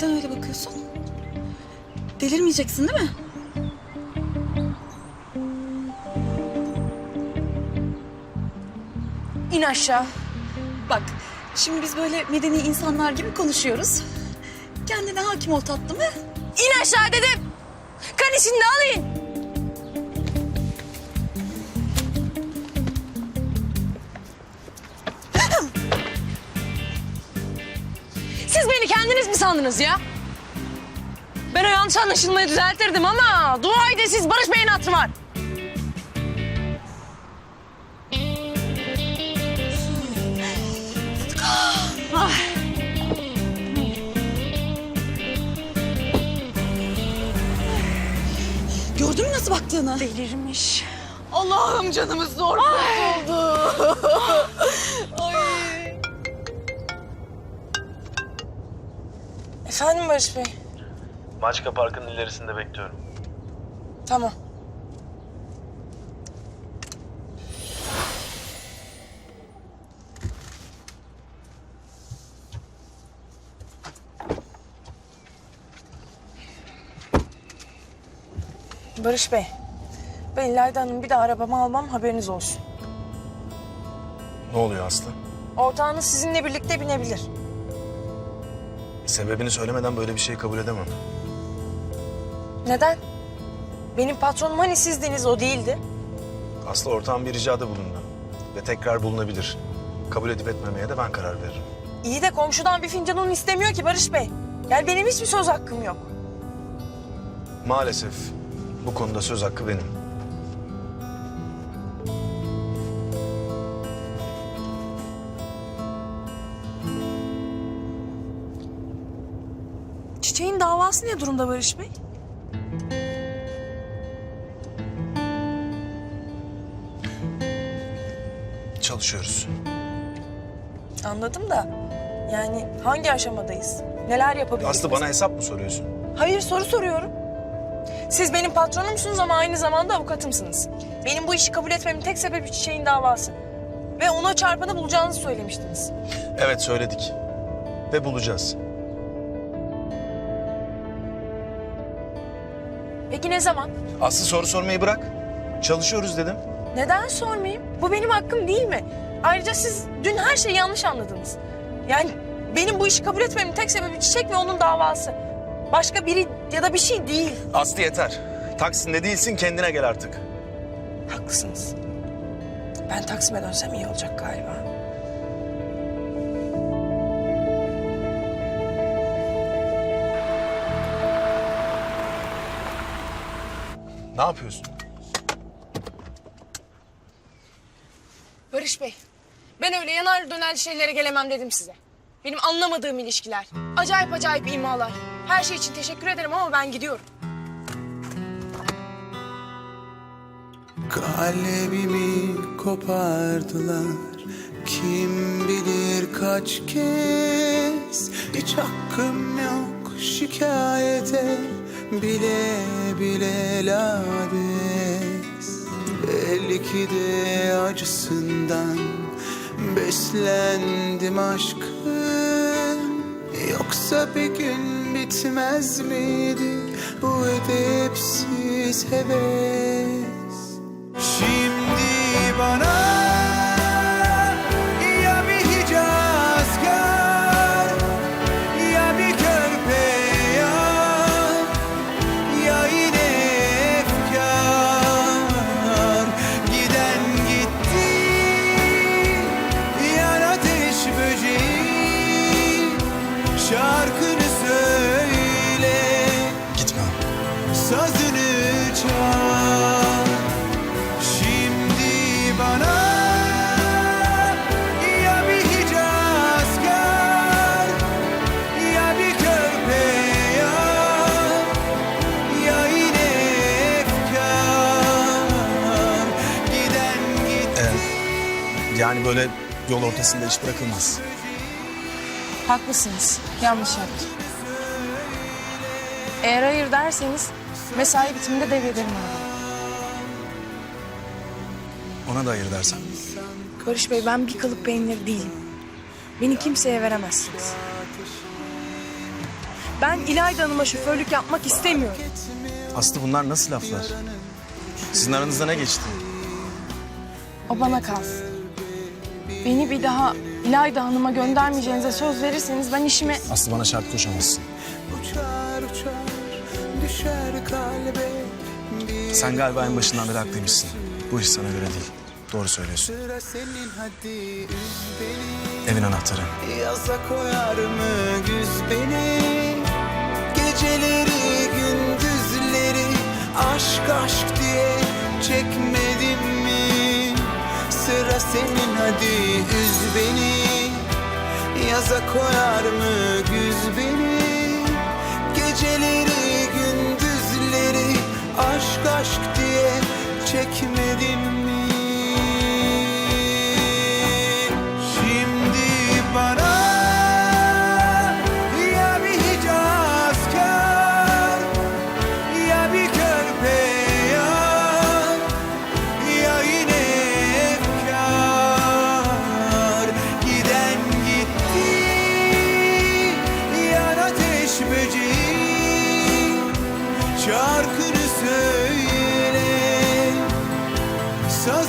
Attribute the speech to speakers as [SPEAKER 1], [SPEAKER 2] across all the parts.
[SPEAKER 1] Neden öyle bakıyorsun? Delirmeyeceksin değil mi?
[SPEAKER 2] İn aşağı.
[SPEAKER 1] Bak, şimdi biz böyle medeni insanlar gibi konuşuyoruz. Kendine hakim ol tatlım he?
[SPEAKER 2] İn aşağı dedim. Kan içinde alayım. Kendiniz mi sandınız ya? Ben o yanlış anlaşılmayı düzeltirdim ama dua edin siz Barış Bey'in hatırı var. Ah.
[SPEAKER 1] Gördün mü nasıl baktığını?
[SPEAKER 2] Delirmiş.
[SPEAKER 1] Allah'ım canımız zor oldu. Ay.
[SPEAKER 2] Efendim Barış Bey?
[SPEAKER 3] Maçka Park'ın ilerisinde bekliyorum.
[SPEAKER 2] Tamam. Barış Bey, ben İlayda Hanım bir daha arabamı almam haberiniz olsun.
[SPEAKER 3] Ne oluyor Aslı?
[SPEAKER 2] Ortağınız sizinle birlikte binebilir.
[SPEAKER 3] Sebebini söylemeden böyle bir şey kabul edemem.
[SPEAKER 2] Neden? Benim patronum hani sizdiniz o değildi.
[SPEAKER 3] Aslı ortağım bir ricada bulundu. Ve tekrar bulunabilir. Kabul edip etmemeye de ben karar veririm.
[SPEAKER 2] İyi de komşudan bir fincan un istemiyor ki Barış Bey. Yani benim hiçbir söz hakkım yok.
[SPEAKER 3] Maalesef bu konuda söz hakkı benim.
[SPEAKER 2] Davası ne durumda Barış Bey?
[SPEAKER 3] Çalışıyoruz.
[SPEAKER 2] Anladım da yani hangi aşamadayız? Neler yapabiliriz?
[SPEAKER 3] Aslı bana hesap mı soruyorsun?
[SPEAKER 2] Hayır soru soruyorum. Siz benim patronumsunuz ama aynı zamanda avukatımsınız. Benim bu işi kabul etmemin tek sebebi Çiçeğin davası. Ve ona çarpanı bulacağınızı söylemiştiniz.
[SPEAKER 3] Evet söyledik. Ve bulacağız.
[SPEAKER 2] Peki ne zaman?
[SPEAKER 3] Aslı soru sormayı bırak. Çalışıyoruz dedim.
[SPEAKER 2] Neden sormayayım? Bu benim hakkım değil mi? Ayrıca siz dün her şeyi yanlış anladınız. Yani benim bu işi kabul etmemin tek sebebi Çiçek ve onun davası. Başka biri ya da bir şey değil.
[SPEAKER 3] Aslı yeter. Taksim'de değilsin kendine gel artık.
[SPEAKER 2] Haklısınız. Ben Taksim'e dönsem iyi olacak galiba.
[SPEAKER 3] Ne yapıyorsun?
[SPEAKER 2] Barış Bey, ben öyle yanar döner şeylere gelemem dedim size. Benim anlamadığım ilişkiler, acayip acayip imalar. Her şey için teşekkür ederim ama ben gidiyorum.
[SPEAKER 4] Kalbimi kopardılar Kim bilir kaç kez Hiç hakkım yok şikayete Bile bile lades. Belli ki de acısından Beslendim aşkın Yoksa bir gün bitmez miydi Bu edepsiz heves? Şimdi bana
[SPEAKER 3] Yani böyle yol ortasında iş bırakılmaz.
[SPEAKER 2] Haklısınız, yanlış yaptım. Eğer hayır derseniz mesai bitiminde devrederim arabayı.
[SPEAKER 3] Ona da hayır dersen.
[SPEAKER 2] Barış Bey ben bir kalıp peynir değilim. Beni kimseye veremezsiniz. Ben İlayda Hanım'a şoförlük yapmak istemiyorum.
[SPEAKER 3] Aslı bunlar nasıl laflar? Sizin aranızda ne geçti?
[SPEAKER 2] O bana kalsın. Beni bir daha İlayda Hanım'a göndermeyeceğinize söz verirseniz ben işime...
[SPEAKER 3] Aslı bana şart koşamazsın. Sen galiba en başından beri haklıymışsın. Bu iş sana göre değil. Doğru söylüyorsun.
[SPEAKER 4] sıra senin hadi üz beni
[SPEAKER 3] Evin anahtarı.
[SPEAKER 4] Yaza koyar mı güz beni Geceleri gündüzleri aşk aşk diye çekmedim mi Sıra senin hadi üz beni Yaza koyar mı güz beni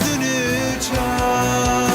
[SPEAKER 4] gözünü çal.